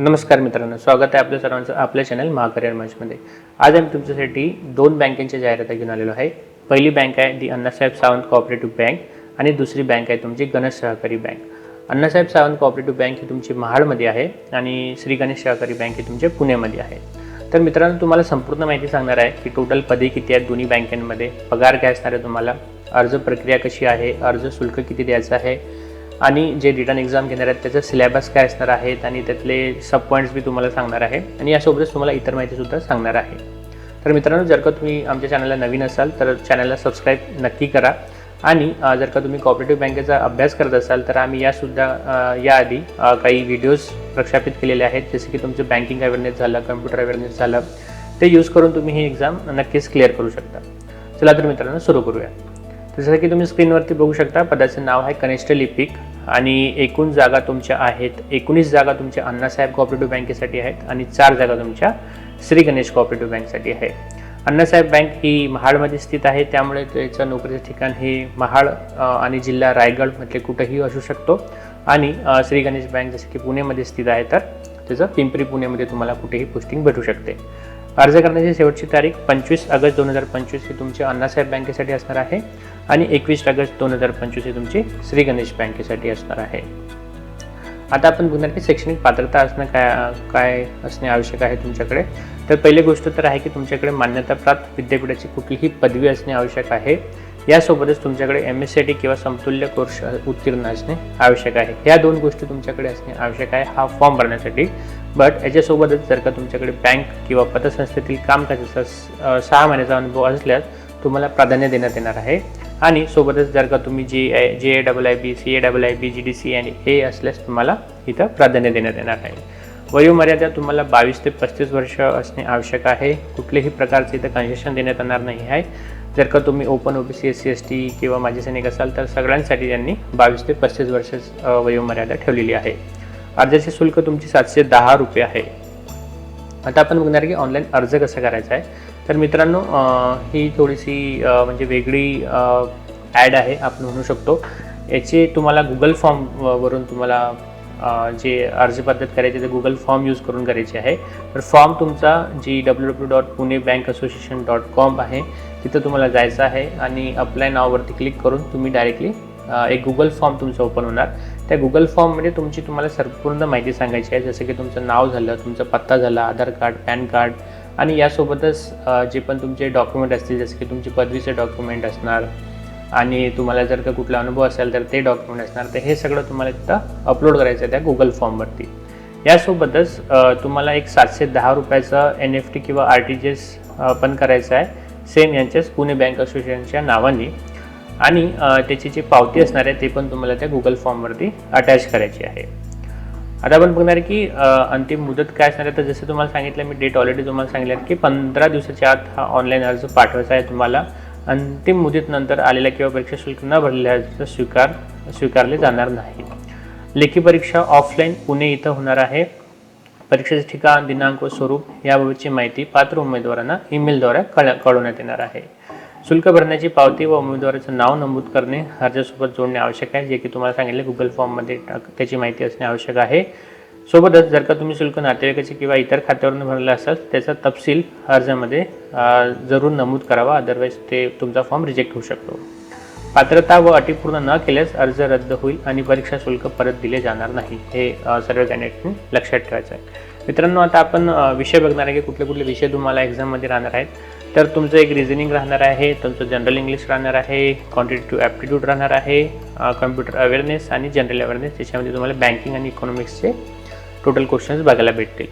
नमस्कार मित्रांनो स्वागत आहे आपल्या सर्वांचं आपल्या चॅनल महाकरियर मंचमध्ये आज आम्ही तुमच्यासाठी दोन बँकेच्या जाहिराती घेऊन आलेलो आहे. पहिली बँक आहे the Annasaheb Sawant cooperative bank आणि दुसरी बँक आहे तुमची गणेश सहकारी bank Annasaheb Sawant cooperative bank ही तुमची महाडमध्ये आहे आणि श्री गणेश सहकारी बँक ही तुमच्या पुण्यामध्ये आहे. तर मित्रांनो तुम्हाला संपूर्ण माहिती सांगणार आहे की टोटल पदे किती आहेत दोन्ही बँकांमध्ये पगार काय असणार आहे तुम्हाला अर्ज प्रक्रिया कशी आहे अर्ज शुल्क किती द्यायचं आहे आणि जे रिटर्न एक्झाम घेणार आहेत त्याचं सिलेबस काय असणार आहेत आणि त्यातले सब पॉईंट्स मी तुम्हाला सांगणार आहे. आणि यासोबतच तुम्हाला इतर माहितीसुद्धा सांगणार आहे. तर मित्रांनो जर का तुम्ही आमच्या चॅनलला नवीन असाल तर चॅनलला सबस्क्राईब नक्की करा. आणि जर का तुम्ही कॉपरेटिव्ह बँकेचा अभ्यास करत असाल तर आम्ही यासुद्धा याआधी काही व्हिडिओज प्रक्षापित केलेले आहेत. जसे की तुमचं बँकिंग अवेअरनेस झालं कम्प्युटर अवेअरनेस झालं ते यूज करून तुम्ही ही एक्झाम नक्कीच क्लिअर करू शकता. चला तर मित्रांनो सुरू करूया. जसं की तुम्ही स्क्रीनवरती बघू शकता पदाचं नाव आहे कनिष्ठ लिपिक. आणि एकूण जागा तुमच्या आहेत एकोणीस जागा तुमच्या अण्णासाहेब कॉपरेटिव्ह बँकेसाठी आहेत आणि चार जागा तुमच्या श्री गणेश कॉपरेटिव्ह बँकसाठी आहे. अण्णासाहेब बँक ही महाडमध्ये स्थित आहे त्यामुळे त्याचं नोकरीचं ठिकाण हे महाड आणि जिल्हा रायगड म्हटले कुठंही असू शकतो. आणि श्री गणेश बँक जसे की पुणेमध्ये स्थित आहे तर त्याचं पिंपरी पुणेमध्ये तुम्हाला कुठेही पोस्टिंग भेटू शकते. अर्ज करण्याची शेवटची तारीख पंचवीस ऑगस्ट दोन हजार पंचवीस ही तुमची अण्णासाहेब बँकेसाठी असणार आहे आणि एकवीस ऑगस्ट दोन हजार पंचवीस ही तुमची श्री गणेश बँकेसाठी असणार आहे. आता आपण बघणार की शैक्षणिक पात्रता असणं काय काय असणे आवश्यक आहे तुमच्याकडे. तर पहिली गोष्ट तर आहे की तुमच्याकडे मान्यताप्राप्त विद्यापीठाची कुठलीही पदवी असणे आवश्यक आहे. यासोबतच तुमच्याकडे एम एस सी टी किंवा समतुल्य कोर्स उत्तीर्ण असणे आवश्यक आहे. ह्या दोन गोष्टी तुमच्याकडे असणे आवश्यक आहे. हा फॉर्म भरण्यासाठी. बट याच्यासोबतच जर का तुमच्याकडे बँक किंवा पतसंस्थेतील कामकाजाचा स- सहा महिन्याचा अनुभव असल्यास तुम्हाला प्राधान्य देण्यात येणार आहे. आणि सोबतच जर का तुम्ही G A J A double I B C A double I B G D C आणि ए असल्यास तुम्हाला इथं प्राधान्य देण्यात येणार आहे. वयोमर्यादा तुम्हाला बावीस ते पस्तीस वर्ष असणे आवश्यक आहे. कुठल्याही प्रकारचे इथं कन्सेशन देण्यात येणार नाही आहे. जर का तुम्ही open O B C S C S T किंवा माजी सैनिक असाल तर सगळ्यांसाठी त्यांनी बावीस ते पस्तीस वर्ष वयोमर्यादा ठेवलेली आहे. अर्जाचे शुल्क तुमची सातशे दहा रुपये आहे. आता आपण बघणार की ऑनलाईन अर्ज कसा करायचा आहे. तर मित्रांनो ही थोडीशी म्हणजे वेगळी ॲड आहे आपण म्हणू शकतो. याचे तुम्हाला गुगल फॉर्मवरून तुम्हाला जे अर्ज पद्धत करायची ते गुगल फॉर्म यूज करून करायचे आहे. तर फॉर्म तुमचा जी W W dot Pune bank association dot com आहे तिथं तुम्हाला जायचं आहे आणि अप्लाय नाववरती क्लिक करून तुम्ही डायरेक्टली एक गुगल फॉर्म तुमचं ओपन होणार. त्या गुगल फॉर्ममध्ये तुमची तुम्हाला संपूर्ण माहिती सांगायची आहे. जसं की तुमचं नाव झालं तुमचा पत्ता झाला आधार कार्ड पॅन कार्ड आणि यासोबतच जे पण तुमचे डॉक्युमेंट असतील जसे की तुमची पदवीचे डॉक्युमेंट असणार आणि तुम्हाला जर का कुठला अनुभव असेल तर ते डॉक्युमेंट असणार. तर हे सगळं तुम्हाला तिथं अपलोड करायचं आहे त्या गुगल फॉर्मवरती यासोबतच तुम्हाला एक सातशे दहा रुपयाचं एन एफ टी किंवा आर टी जी एस पण करायचं आहे. सेम यांच्याच पुणे बँक असोसिएशनच्या नावाने. आणि त्याची जी पावती असणार आहे ते पण तुम्हाला त्या गुगल फॉर्मवरती अटॅच करायची आहे. आता आपण बघणार आहे की अंतिम मुदत काय असणार आहे? तर जसं तुम्हाला सांगितलं मी डेट ऑलरेडी तुम्हाला सांगितलं आहे की पंधरा दिवसाच्या आत हा ऑनलाईन अर्ज पाठवायचा आहे तुम्हाला. अंतिम मुदतीनंतर आलेला किंवा परीक्षा शुल्क न भरलेल्या अर्जाचा स्वीकार स्वीकारले जाणार नाही. लेखी परीक्षा ऑफलाईन पुणे इथं होणार आहे. परीक्षेचे ठिकाण दिनांक व स्वरूप याबाबतची माहिती पात्र उमेदवारांना ईमेलद्वारे कळ कळवण्यात येणार आहे. शुल्क भरण्याची पावती व उमेदवाराचं नाव नमूद करणे अर्जासोबत जोडणे आवश्यक आहे जे की तुम्हाला सांगितले गुगल फॉर्ममध्ये त्याची माहिती असणे आवश्यक आहे. सोबतच जर का तुम्ही शुल्क नातेवाईकाचे किंवा इतर खात्यावरून भरलं असाल त्याचा तपशील अर्जामध्ये जरूर नमूद करावा अदरवाईज ते तुमचा फॉर्म रिजेक्ट होऊ शकतो. पात्रता व अटी पूर्ण न केल्यास अर्ज रद्द होईल आणि परीक्षा शुल्क परत दिले जाणार नाही हे सर्व कॅन्डिडेटने लक्षात ठेवायचं आहे. मित्रांनो आता आपण विषय बघणार आहे की कुठले कुठले विषय तुम्हाला एक्झाममध्ये राहणार आहेत. तर तुमचं एक रिझनिंग राहणार आहे तुमचं जनरल इंग्लिश राहणार आहे क्वांटिटेटिव्ह ॲप्टिट्यूड राहणार आहे कम्प्युटर अवेअरनेस आणि जनरल अवेअरनेस त्याच्यामध्ये तुम्हाला बँकिंग आणि इकॉनॉमिक्सचे टोटल क्वेश्चन्स बघायला भेटतील.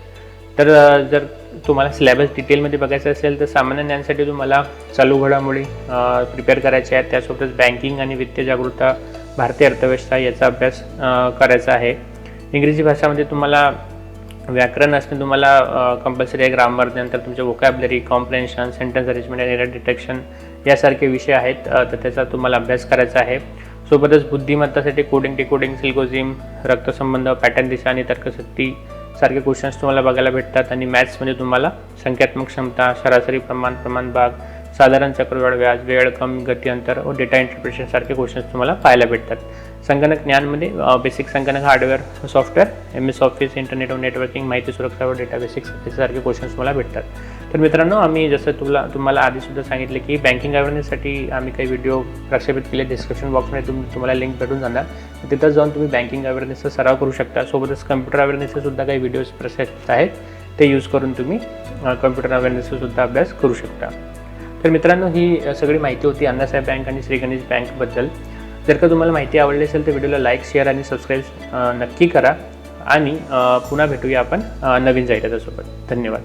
तर जर तुम्हाला सिलेबस डिटेलमध्ये बघायचं असेल तर सामान्य ज्ञानसाठी तुम्हाला चालू घडामोडी प्रिपेअर करायच्या आहेत. त्यासोबतच बँकिंग आणि वित्तीय जागरूकता भारतीय अर्थव्यवस्था याचा अभ्यास करायचा आहे. इंग्रजी भाषामध्ये तुम्हाला व्याकरण असणे तुम्हाला कंपल्सरी आहे. ग्रामर नंतर तुमचे वोकॅबलरी कॉम्प्रेन्शन सेंटेन्स अरेंजमेंट आणि एरर डिटेक्शन यासारखे विषय आहेत. तर त्याचा तुम्हाला अभ्यास करायचा आहे. सोबतच बुद्धिमत्तासाठी कोडिंग डिकोडिंग सिल्गोझिम रक्तसंबंध पॅटर्न दिशा आणि तर्कशक्ती सारखे क्वेश्चन्स तुम्हाला बघायला भेटतात. आणि मॅथ्समध्ये म्हणजे तुम्हाला संख्यात्मक क्षमता सरासरी प्रमाण प्रमाण भाग साधारण चक्रवाढ व्याज वेळ कमी गती अंतर व डेटा इंटरप्रिटेशन सारखे क्वेश्चन्स तुम्हाला पाहायला भेटतात. संगणक ज्ञानमध्ये बेसिक संगणक hardware software M S office internet व नेटवर्किंग माहिती सुरक्षा व डेटा बेसिक्स यासारखे क्वेश्चन्स तुम्हाला भेटतात. तर मित्रांनो आम्ही जसं तुला तुम्हाला आधीसुद्धा सांगितले की बँकिंग अवेअरनेससाठी आम्ही काही व्हिडिओ प्रक्षेपित केले. डिस्क्रिप्शन बॉक्समध्ये तुम तुम्हाला लिंक भेटून जाणार. तिथं जाऊन तुम्ही बँकिंग अवेअरनेसचा सराव करू शकता. सोबतच कम्प्युटर अवेअरनेसचे सुद्धा काही व्हिडिओज प्रक्षेपित आहेत. ते यूज करून तुम्ही कम्प्युटर अवेअरनेसचा सुद्धा अभ्यास करू शकता. तर मित्रांनो ही सगळी माहिती होती अण्णासाहेब बँक आणि श्री गणेश बँकबद्दल जर का तुम्हाला माहिती आवडली असेल तर व्हिडिओला लाईक शेअर आणि सबस्क्राईब नक्की करा. आणि पुन्हा भेटूया आपण नवीन जाहिरातासोबत. धन्यवाद.